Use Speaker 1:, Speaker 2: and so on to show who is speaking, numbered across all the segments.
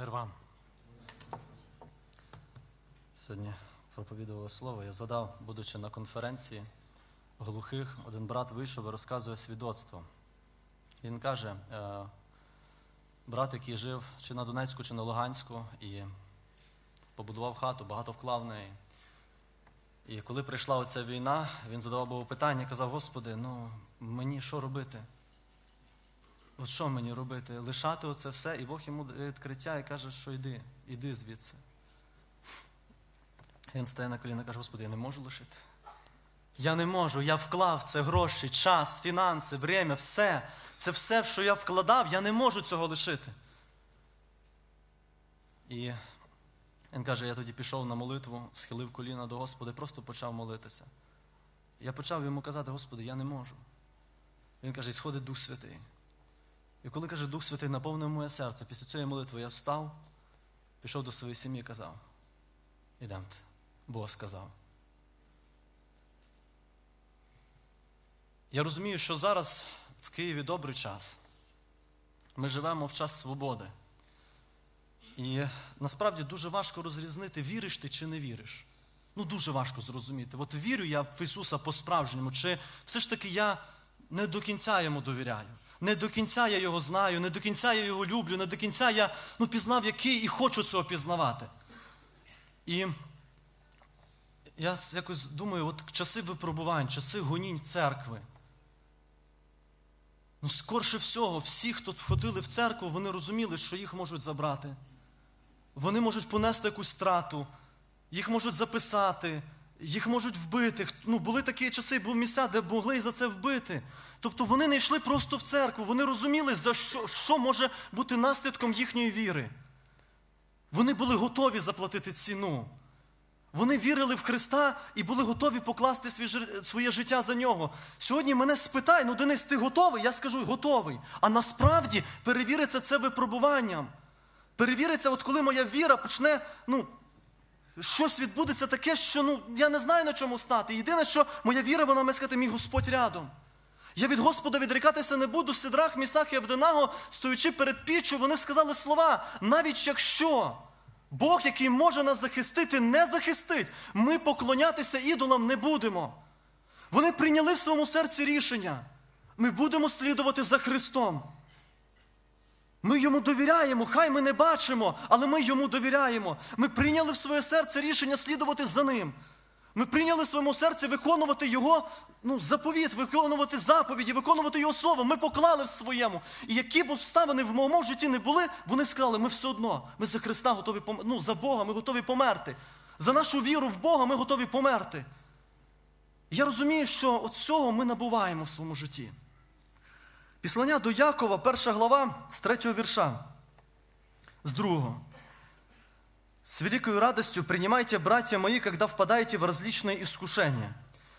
Speaker 1: Мир вам. Сьогодні проповідував слово. Я задав, будучи на конференції глухих, один брат вийшов і розказує свідоцтво. Він каже, е, брат, який жив чи на Донецьку, чи на Луганську, і побудував хату, багато вклав в неї. І коли прийшла оця війна, він задавав Богу питання, казав, Господи, ну мені що робити? От що мені робити? Лишати оце все, і Бог йому дає відкриття і каже, що йди, іди звідси. Він стає на коліна і каже, Господи, я не можу лишити. Я не можу, я вклав це гроші, час, фінанси, время, все. Це все, що я вкладав, я не можу цього лишити. І він каже, я тоді пішов на молитву, схилив коліна до Господа просто почав молитися. Я почав йому казати, Господи, я не можу. Він каже, і сходить Дух Святий. І коли каже, Дух Святий наповнив моє серце, після цієї молитви я встав, пішов до своєї сім'ї і казав, ідемте, Бог сказав. Я розумію, що зараз в Києві добрий час. Ми живемо в час свободи. І насправді дуже важко розрізнити, віриш ти чи не віриш. Ну, дуже важко зрозуміти. От вірю я в Ісуса по-справжньому, чи все ж таки я не до кінця йому довіряю. Не до кінця я його знаю, не до кінця я його люблю, не до кінця я ну, пізнав, який і хочу цього пізнавати. І я якось думаю, от часи випробувань, часи гонінь церкви. Ну, скорше всього, всі, хто ходили в церкву, вони розуміли, що їх можуть забрати. Вони можуть понести якусь страту, їх можуть записати, їх можуть вбити. Ну, були такі часи, були місця, де могли за це вбити. Тобто вони не йшли просто в церкву, вони розуміли, за що, що може бути наслідком їхньої віри. Вони були готові заплатити ціну. Вони вірили в Христа і були готові покласти своє життя за нього. Сьогодні мене спитають, ну Денис, ти готовий? Я скажу, готовий. А насправді перевіриться це випробуванням. Перевіриться, от коли моя віра почне, ну, щось відбудеться таке, що ну, я не знаю на чому стати. Єдине, що моя віра, вона має сказати, мій Господь рядом. Я від Господа відрікатися не буду, Сидрах, Місах і Авденаго, стоючи перед піччю, вони сказали слова, навіть якщо Бог, який може нас захистити, не захистить, ми поклонятися ідолам не будемо. Вони прийняли в своєму серці рішення. Ми будемо слідувати за Христом. Ми йому довіряємо, хай ми не бачимо, але ми йому довіряємо. Ми прийняли в своє серце рішення слідувати за ним. Ми прийняли в своєму серці виконувати його ну, заповіт, виконувати заповіді, виконувати його слово. Ми поклали в своєму. І які б обставини в моєму житті не були, вони сказали, ми все одно, ми за Христа готові померти. Ну, за Бога ми готові померти. За нашу віру в Бога ми готові померти. Я розумію, що от цього ми набуваємо в своєму житті. Післання до Якова, перша глава, з третього вірша, з другого. С великой радостью принимайте, братья мои, когда впадаете в различные искушения,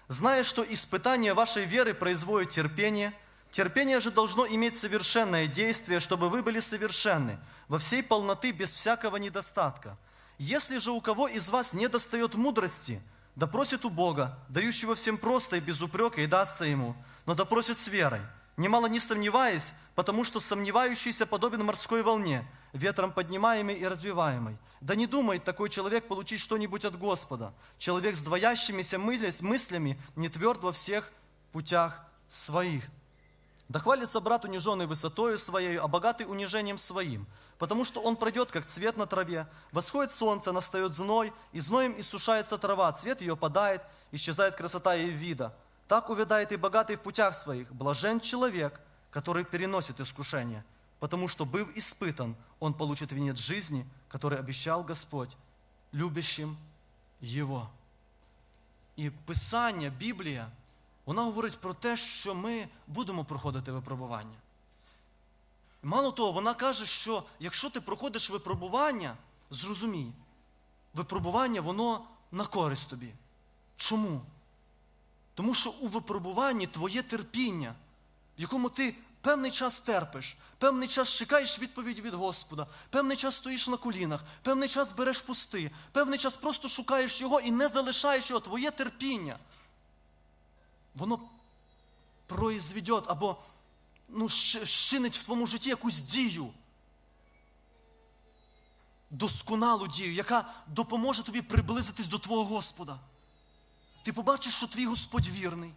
Speaker 1: зная, что испытание вашей веры производит терпение, терпение же должно иметь совершенное действие, чтобы вы были совершенны, во всей полноты, без всякого недостатка. Если же у кого из вас не достает мудрости, да просит у Бога, дающего всем просто и без упрека, и дастся ему, но да просит с верой, немало не сомневаясь, потому что сомневающийся подобен морской волне, ветром поднимаемой и развиваемой. Да не думает такой человек получить что-нибудь от Господа. Человек с двоящимися мысля- мыслями не тверд во всех путях своих. Да хвалится брат униженный высотою своей, а богатый унижением своим. Потому что он пройдет, как цвет на траве. Восходит солнце, настает зной, и зноем иссушается трава, цвет ее падает, исчезает красота ее вида. Так увядает и богатый в путях своих. Блажен человек, который переносит искушение, потому что, быв испытан, он получит венец жизни, который обещал Господь, любящим Его. І Писання, Біблія, вона говорить про те, що ми будемо проходити випробування. Мало того, вона каже, що якщо ти проходиш випробування, зрозумій, випробування воно на користь тобі. Чому? Тому що у випробуванні твоє терпіння, в якому ти певний час терпиш, певний час чекаєш відповіді від Господа, певний час стоїш на колінах, певний час береш пусти, певний час просто шукаєш його і не залишаєш його, твоє терпіння. Воно произведет або ну, щинить в твоєму житті якусь дію. досконалу дію, яка допоможе тобі приблизитись до Твого Господа. Ти побачиш, що твій Господь вірний.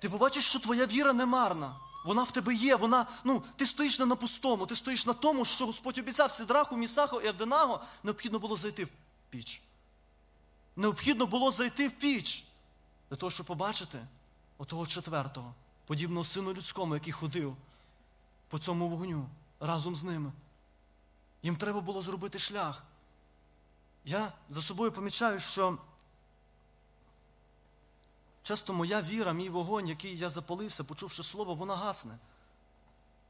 Speaker 1: Ти побачиш, що твоя віра не марна. Вона в тебе є, вона, ну, ти стоїш не на пустому, ти стоїш на тому, що Господь обіцяв Сидраху, Місаху і Авденаго, необхідно було зайти в піч. Необхідно було зайти в піч для того, щоб побачити отого четвертого, подібного сину людському, який ходив по цьому вогню разом з ними. Їм треба було зробити шлях. Я за собою помічаю, що часто моя віра, мій вогонь, який я запалився, почувши слово, вона гасне.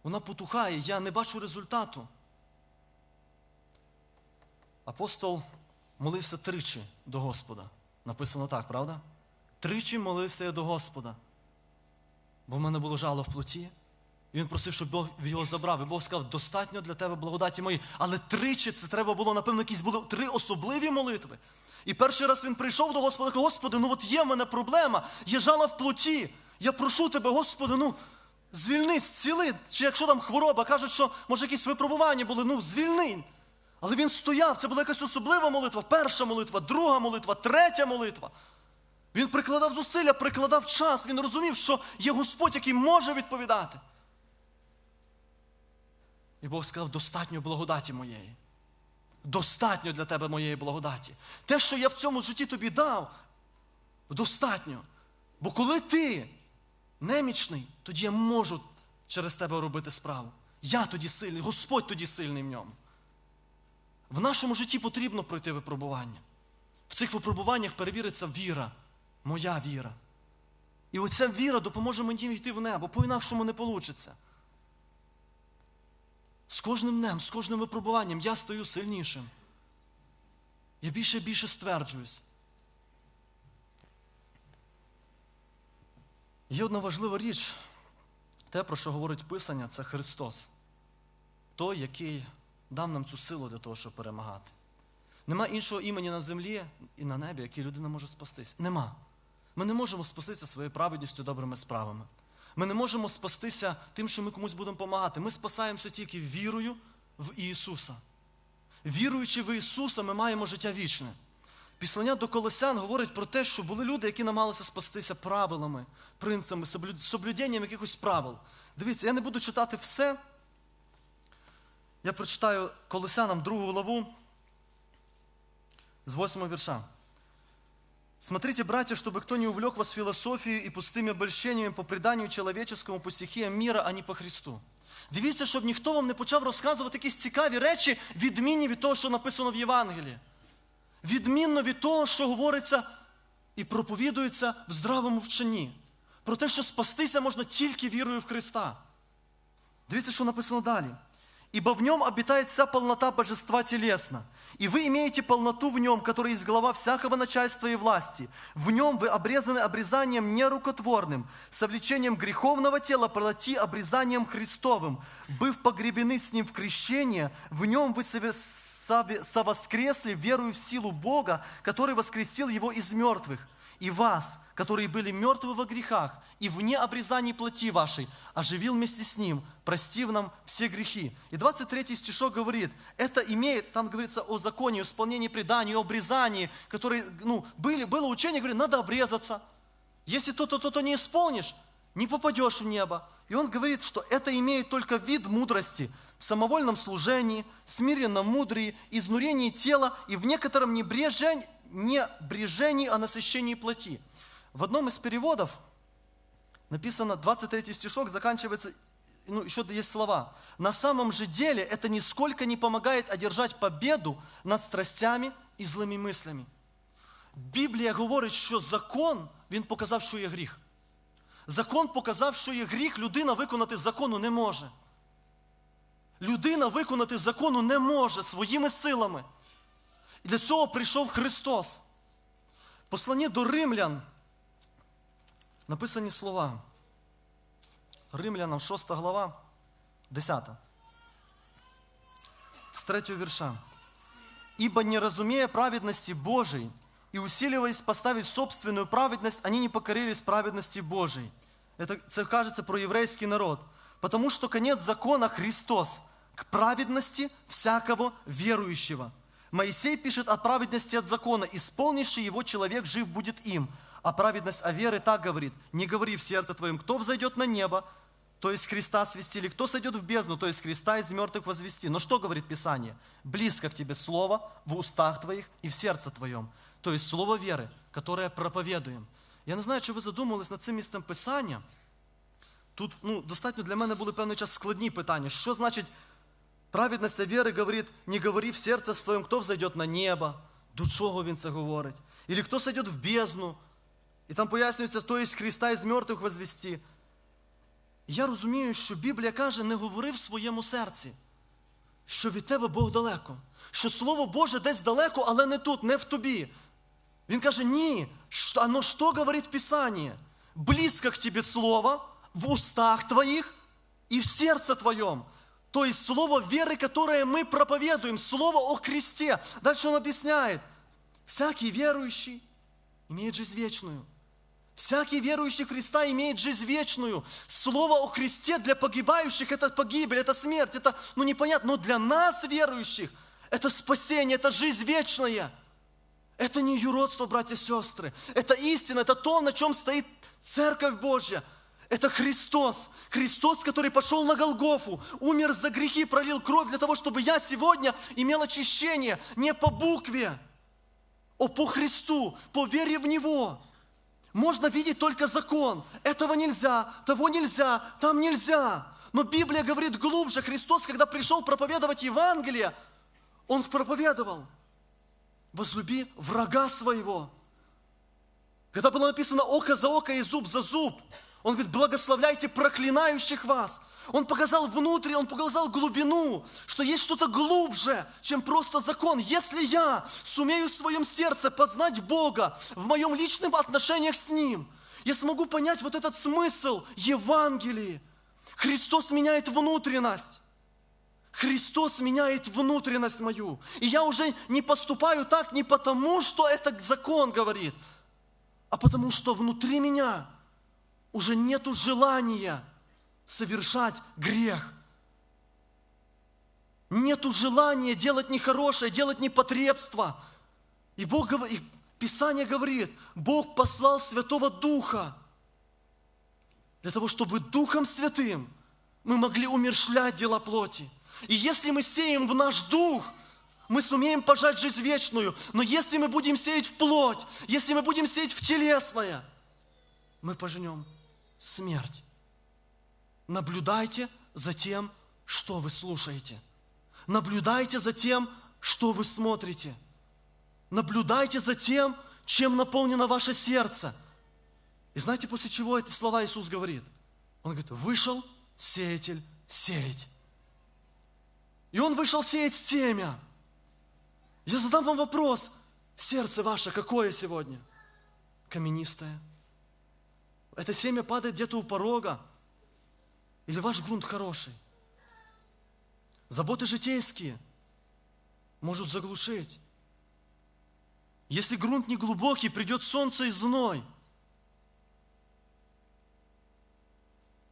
Speaker 1: Вона потухає, я не бачу результату. Апостол молився тричі до Господа. Написано так, правда? Тричі молився я до Господа. Бо в мене було жало в плоті. І він просив, щоб Бог його забрав. І Бог сказав, достатньо для тебе благодаті мої. Але тричі це треба було, напевно, якісь були три особливі молитви. І перший раз він прийшов до Господа, каже, Господи, ну от є в мене проблема, є жала в плоті. Я прошу тебе, Господи, ну звільни, зціли. Чи якщо там хвороба, кажуть, що може якісь випробування були, ну звільни. Але він стояв, це була якась особлива молитва, перша молитва, друга молитва, третя молитва. Він прикладав зусилля, прикладав час, він розумів, що є Господь, який може відповідати. І Бог сказав, достатньо благодаті моєї. Достатньо для тебе моєї благодаті. Те, що я в цьому житті тобі дав, достатньо. Бо коли ти немічний, тоді я можу через тебе робити справу. Я тоді сильний, Господь тоді сильний в ньому. В нашому житті потрібно пройти випробування. В цих випробуваннях перевіриться віра, моя віра. І оця віра допоможе мені йти в небо, по-інакшому не вийде. З кожним днем, з кожним випробуванням я стаю сильнішим. Я більше і більше стверджуюсь. Є одна важлива річ, те, про що говорить Писання, це Христос. Той, який дав нам цю силу для того, щоб перемагати. Нема іншого імені на землі і на небі, який людина може спастись. Нема. Ми не можемо спастися своєю праведністю, добрими справами. Ми не можемо спастися тим, що ми комусь будемо допомагати. Ми спасаємося тільки вірою в Ісуса. Віруючи в Ісуса, ми маємо життя вічне. Післання до Колосян говорить про те, що були люди, які намагалися спастися правилами, принципами, соблюденням якихось правил. Дивіться, я не буду читати все. Я прочитаю Колосянам другу главу з восьмого вірша. Смотрите, братья, чтобы кто не увлек вас философией и пустыми обольщениями по преданию человеческому, по стихіям мира, а не по Христу. Дивіться, щоб ніхто вам не почав розказувати якісь цікаві речі, відмінні від того, що написано в Євангелії. Відмінно від того, що говориться і проповідується в здравому вченні. Про те, що спастися можна тільки вірою в Христа. Дивіться, що написано далі. Ибо в нем обитает вся полнота божества телесно. И вы имеете полноту в нем, который есть глава всякого начальства и власти. В нем вы обрезаны обрезанием нерукотворным, совлечением греховного тела плоти обрезанием Христовым. Быв погребены с ним в крещение, в нем вы совоскресли верую в силу Бога, который воскресил его из мертвых и вас, которые были мертвы во грехах и вне обрезаний плоти вашей, оживил вместе с ним, простив нам все грехи. И 23 стишок говорит, это имеет, там говорится о законе, исполнении преданий, о обрезании, которые, ну, были, было учение, говорит, надо обрезаться. Если то-то, то-то не исполнишь, не попадешь в небо. И он говорит, что это имеет только вид мудрости, в самовольном служении, смиренном мудрии, изнурении тела и в некотором небрежении, не брежении, а насыщении плоти. В одном из переводов написано, 23 стишок заканчивается, ну, еще есть слова. На самом же деле это нисколько не помогает одержать победу над страстями і злими мислями. Біблія говорить, що закон, він показав, що є гріх. Закон показав, що є гріх, людина виконати закону не може. Людина виконати закону не може своїми силами. Для цього прийшов Христос. Послання до римлян написані слова. Римлянам 6 глава, 10. С 3 верша. «Ибо не разумея праведности Божией и усиливаясь поставить собственную праведность, они не покорились праведности Божией». Это, это кажется про еврейский народ. Потому что конец закона Христос, к праведности всякого верующего. Моисей пишет о праведности от закона, исполнивший его человек жив будет им. А праведность о веры так говорит, не говори в сердце твоем, кто взойдет на небо, то есть Христа свести, или кто сойдет в бездну, то есть Христа из мертвых возвести. Но что говорит Писание? Близко к тебе слово в устах твоих и в сердце твоем. То есть слово веры, которое проповедуем. Я не знаю, чи ви задумувались над цим місцем Писання. Тут ну, достатньо для мене були певний час складні питання. Що значить праведність віри говорить, не говори в серце своєму, хто взойде на небо, до чого він це говорить? Или хто сойде в бездну? І там пояснюється, то есть Христа із мертвих возвести. Я розумію, що Біблія каже, не говори в своєму серці, що від тебе Бог далеко, що Слово Боже десь далеко, але не тут, не в тобі. Він каже, ні, оно що говорить Писание? Близко к тебе Слово в устах твоих и в сердце твоем. То есть Слово веры, которое мы проповедуем, Слово о Христе. Дальше он объясняет. Всякий верующий имеет жизнь вечную. Всякий верующий Христа имеет жизнь вечную. Слово о Христе для погибающих – это погибель, это смерть, это, ну, непонятно. Но для нас, верующих, это спасение, это жизнь вечная. Это не юродство, братья и сестры. Это истина, это то, на чем стоит Церковь Божья. Это Христос. Христос, который пошел на Голгофу, умер за грехи, пролил кровь для того, чтобы я сегодня имел очищение не по букве, а по Христу, по вере в Него. Можно видеть только закон. Этого нельзя, того нельзя, там нельзя. Но Библия говорит глубже. Христос, когда пришел проповедовать Евангелие, Он проповедовал. Возлюби врага своего. Когда было написано око за око и зуб за зуб, Он говорит, благословляйте проклинающих вас. Он показал внутрь, Он показал глубину, что есть что-то глубже, чем просто закон. Если я сумею в своем сердце познать Бога в моем личном отношениях с Ним, я смогу понять вот этот смысл Евангелия. Христос меняет внутренность. Христос меняет внутренность мою. И я уже не поступаю так не потому, что это закон говорит, а потому что внутри меня уже нету желания совершать грех. Нету желания делать нехорошее, делать непотребство. И Бог и Писание говорит, Бог послал Святого Духа для того, чтобы Духом Святым мы могли умершлять дела плоти. И если мы сеем в наш дух, мы сумеем пожать жизнь вечную. Но если мы будем сеять в плоть, если мы будем сеять в телесное, мы пожнем смерть. Наблюдайте за тем, что вы слушаете. Наблюдайте за тем, что вы смотрите. Наблюдайте за тем, чем наполнено ваше сердце. И знаете, после чего эти слова Иисус говорит? Он говорит, вышел сеятель сеять. И он вышел сеять семя. Я задам вам вопрос. Сердце ваше какое сегодня? Каменистое. Это семя падает где-то у порога. Или ваш грунт хороший? Заботы житейские могут заглушить. Если грунт не глубокий, придет солнце и зной.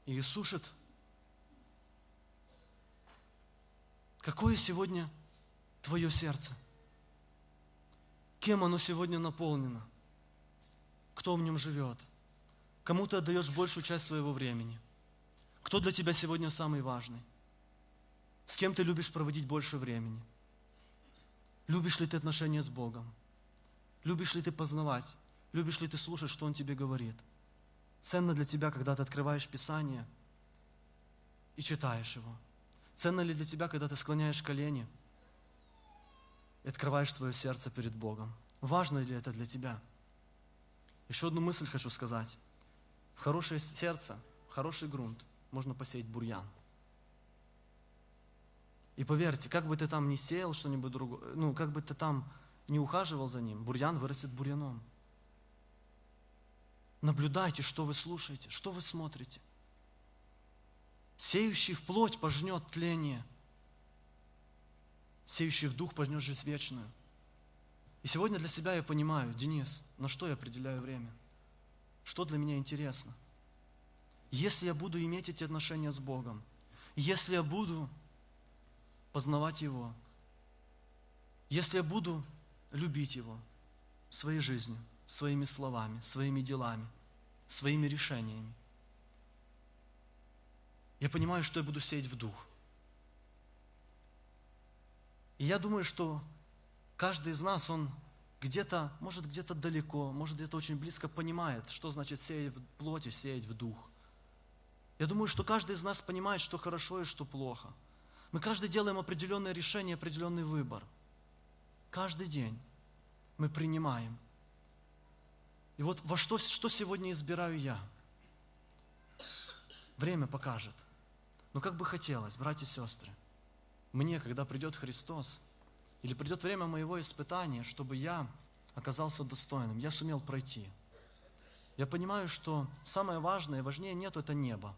Speaker 1: И сушит. Какое сегодня твое сердце? Кем оно сегодня наполнено? Кто в нем живет? Кому ты отдаешь большую часть своего времени? Кто для тебя сегодня самый важный? С кем ты любишь проводить больше времени? Любишь ли ты отношения с Богом? Любишь ли ты познавать? Любишь ли ты слушать, что Он тебе говорит? Ценно для тебя, когда ты открываешь Писание и читаешь его. Ценно ли для тебя, когда ты склоняешь колени и открываешь свое сердце перед Богом? Важно ли это для тебя? Еще одну мысль хочу сказать. В хорошее сердце, в хороший грунт можно посеять бурьян. И поверьте, как бы ты там ни сеял что-нибудь другое, ну, как бы ты там не ухаживал за ним, бурьян вырастет бурьяном. Наблюдайте, что вы слушаете, что вы смотрите. Сеющий в плоть пожнет тление. Сеющий в дух пожнет жизнь вечную. И сегодня для себя я понимаю, Денис, на что я определяю время? Что для меня интересно? Если я буду иметь эти отношения с Богом, если я буду познавать Его, если я буду любить Его своей жизнью, своими словами, своими делами, своими решениями, я понимаю, что я буду сеять в дух. И я думаю, что каждый из нас, он где-то, может где-то далеко, может где-то очень близко понимает, что значит сеять в плоти, сеять в дух. Я думаю, что каждый из нас понимает, что хорошо и что плохо. Мы каждый делаем определенное решение, определенный выбор. Каждый день мы принимаем. И вот во что, что сегодня избираю я? Время покажет. Но как бы хотелось, братья и сестры, мне, когда придет Христос, или придет время моего испытания, чтобы я оказался достойным, я сумел пройти. Я понимаю, что самое важное, важнее нету, это небо.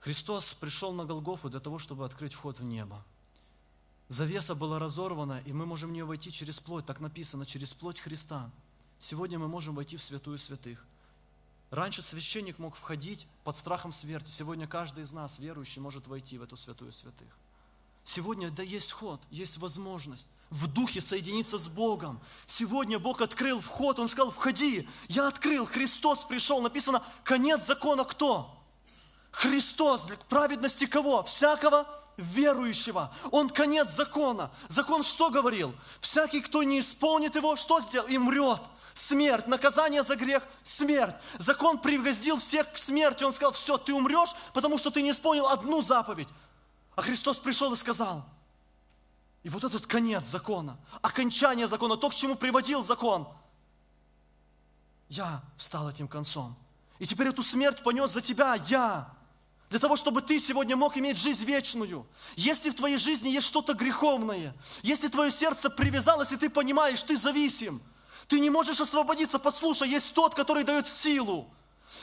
Speaker 1: Христос пришел на Голгофу для того, чтобы открыть вход в небо. Завеса была разорвана, и мы можем в нее войти через плоть, так написано, через плоть Христа. Сегодня мы можем войти в святую святых. Раньше священник мог входить под страхом смерти. Сегодня каждый из нас, верующий, может войти в эту святую святых. Сегодня да есть ход, есть возможность в духе соединиться с Богом. Сегодня Бог открыл вход, Он сказал, входи. Я открыл, Христос пришел. Написано, конец закона кто? Христос для праведности кого? Всякого верующего. Он конец закона. Закон что говорил? Всякий, кто не исполнит его, что сделал? И мрет. Смерть, наказание за грех, смерть. Закон пригвоздил всех к смерти. Он сказал, все, ты умрешь, потому что ты не исполнил одну заповедь. А Христос пришел и сказал, и вот этот конец закона, окончание закона, то, к чему приводил закон, я встал этим концом. И теперь эту смерть понес за тебя я. Для того, чтобы ты сегодня мог иметь жизнь вечную. Если в твоей жизни есть что-то греховное, если твое сердце привязалось, и ты понимаешь, ты зависим, ты не можешь освободиться. Послушай, есть тот, который дает силу.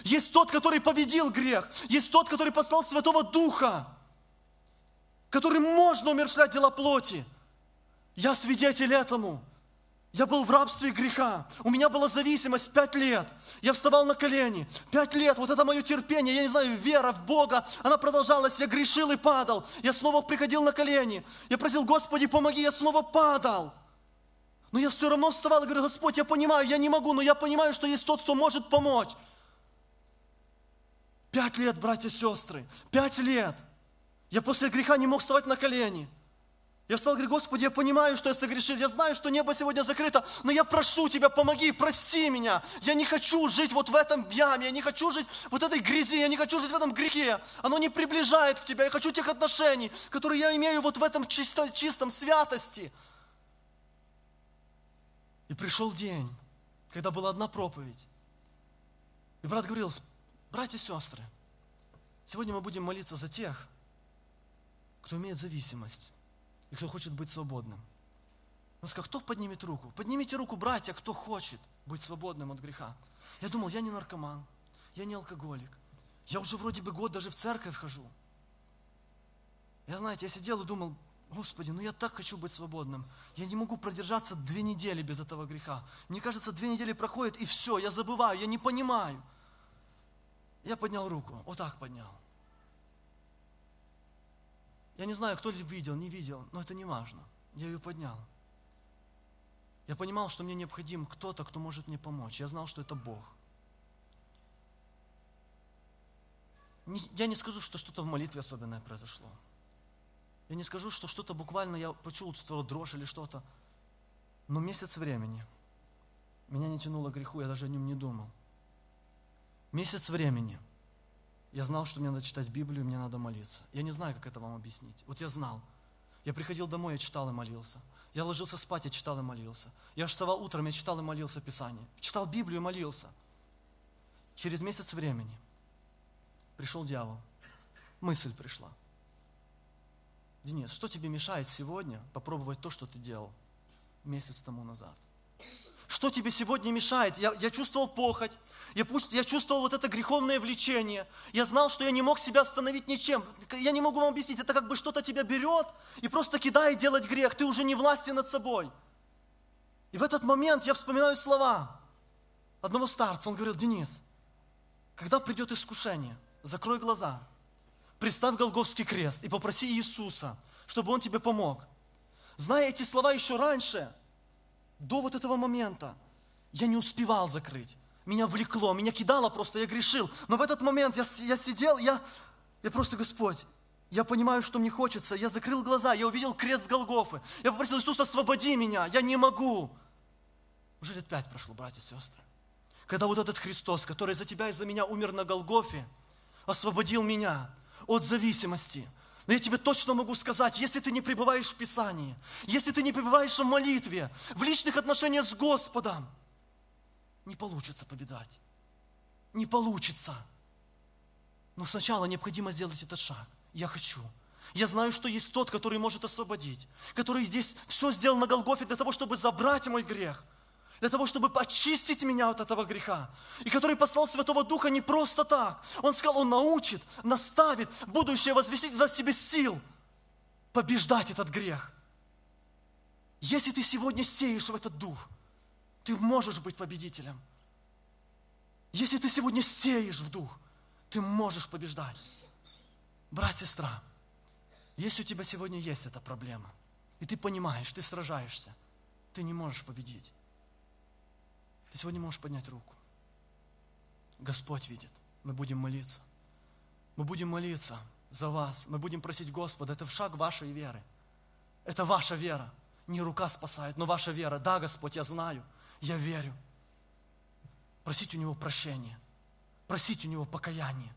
Speaker 1: Есть тот, который победил грех. Есть тот, который послал Святого Духа, который можно умершлять дела плоти. Я свидетель этому. Я был в рабстве греха. У меня была зависимость пять лет. Я вставал на колени. Пять лет. Вот это мое терпение. Я не знаю, вера в Бога. Она продолжалась. Я грешил и падал. Я снова приходил на колени. Я просил, Господи, помоги. Я снова падал. Но я все равно вставал и говорю, Господь, я понимаю, я не могу, но я понимаю, что есть тот, кто может помочь. Пять лет, братья и сестры. Пять лет. Я после греха не мог вставать на колени. Я стал говорить, Господи, я понимаю, что я согрешил, я знаю, что небо сегодня закрыто, но я прошу Тебя, помоги, прости меня. Я не хочу жить вот в этом яме, я не хочу жить вот этой грязи, я не хочу жить в этом грехе. Оно не приближает к Тебе. Я хочу тех отношений, которые я имею вот в этом чисто, чистом святости. И пришел день, когда была одна проповедь. И брат говорил, братья и сестры, сегодня мы будем молиться за тех, кто имеет зависимость и кто хочет быть свободным. Он сказал, кто поднимет руку? Поднимите руку, братья, кто хочет быть свободным от греха. Я думал, я не наркоман, я не алкоголик. Я уже вроде бы год даже в церковь хожу. Я, знаете, я сидел и думал, Господи, ну я так хочу быть свободным. Я не могу продержаться две недели без этого греха. Мне кажется, две недели проходят, и все, я забываю, я не понимаю. Я поднял руку, вот так поднял. Я не знаю, кто ли видел, не видел, но это не важно. Я ее поднял. Я понимал, что мне необходим кто-то, кто может мне помочь. Я знал, что это Бог. Я не скажу, что что-то в молитве особенное произошло. Я не скажу, что что-то буквально я почувствовал дрожь или что-то. Но месяц времени меня не тянуло к греху, я даже о нем не думал. Месяц времени – я знал, что мне надо читать Библию, мне надо молиться. Я не знаю, как это вам объяснить. Вот я знал. Я приходил домой, я читал и молился. Я ложился спать, я читал и молился. Я вставал утром, я читал и молился Писание. Читал Библию и молился. Через месяц времени пришел дьявол. Мысль пришла. Денис, что тебе мешает сегодня попробовать то, что ты делал месяц тому назад? Что тебе сегодня мешает? Я, я чувствовал похоть, я, я чувствовал вот это греховное влечение. Я знал, что я не мог себя остановить ничем. Я не могу вам объяснить, это как бы что-то тебя берет и просто кидает делать грех. Ты уже не власти над собой. И в этот момент я вспоминаю слова одного старца. Он говорил, Денис, когда придет искушение, закрой глаза, представь Голговский крест и попроси Иисуса, чтобы Он тебе помог. Зная эти слова еще раньше, до вот этого момента, я не успевал закрыть. Меня влекло, меня кидало просто, я грешил. Но в этот момент я, я сидел, я, я просто, Господь, я понимаю, что мне хочется. Я закрыл глаза, я увидел крест Голгофы. Я попросил Иисуса, освободи меня, я не могу. Уже лет пять прошло, братья и сестры. Когда вот этот Христос, который за тебя и за меня умер на Голгофе, освободил меня от зависимости. Но я тебе точно могу сказать, если ты не пребываешь в Писании, если ты не пребываешь в молитве, в личных отношениях с Господом, не получится победать. Не получится. Но сначала необходимо сделать этот шаг. Я хочу. Я знаю, что есть тот, который может освободить, который здесь все сделал на Голгофе для того, чтобы забрать мой грех, для того, чтобы очистить меня от этого греха, и который послал Святого Духа не просто так. Он сказал, Он научит, наставит, будущее возвестит, даст тебе сил побеждать этот грех. Если ты сегодня сеешь в этот дух, ты можешь быть победителем. Если ты сегодня сеешь в дух, ты можешь побеждать. Брат, сестра, если у тебя сегодня есть эта проблема, и ты понимаешь, ты сражаешься, ты не можешь победить, ты сегодня можешь поднять руку. Господь видит, мы будем молиться. Мы будем молиться за вас, мы будем просить Господа, это шаг вашей веры. Это ваша вера. Не рука спасает, но ваша вера. Да, Господь, я знаю, я верю. Просить у Него прощения, просить у Него покаяния.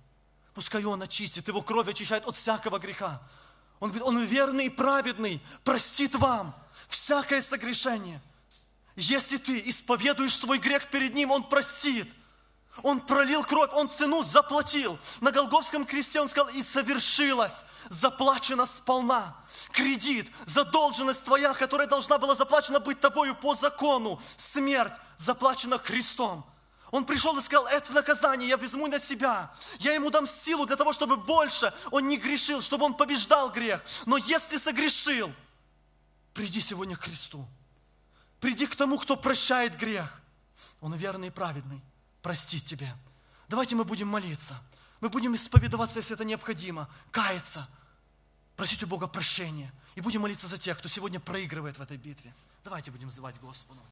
Speaker 1: Пускай Он очистит, Его кровь очищает от всякого греха. Он, говорит, он верный и праведный, простит вам всякое согрешение. Если ты исповедуешь свой грех перед Ним, Он простит. Он пролил кровь, Он цену заплатил. На Голговском кресте Он сказал, и совершилось, заплачено сполна. Кредит, задолженность твоя, которая должна была заплачена быть тобою по закону, смерть заплачена Христом. Он пришел и сказал, это наказание я возьму на себя. Я ему дам силу для того, чтобы больше он не грешил, чтобы он побеждал грех. Но если согрешил, приди сегодня к Христу. Приди к тому, кто прощает грех. Он верный и праведный. Простит тебе. Давайте мы будем молиться. Мы будем исповедоваться, если это необходимо. Каяться. Просить у Бога прощения. И будем молиться за тех, кто сегодня проигрывает в этой битве. Давайте будем звать Господу.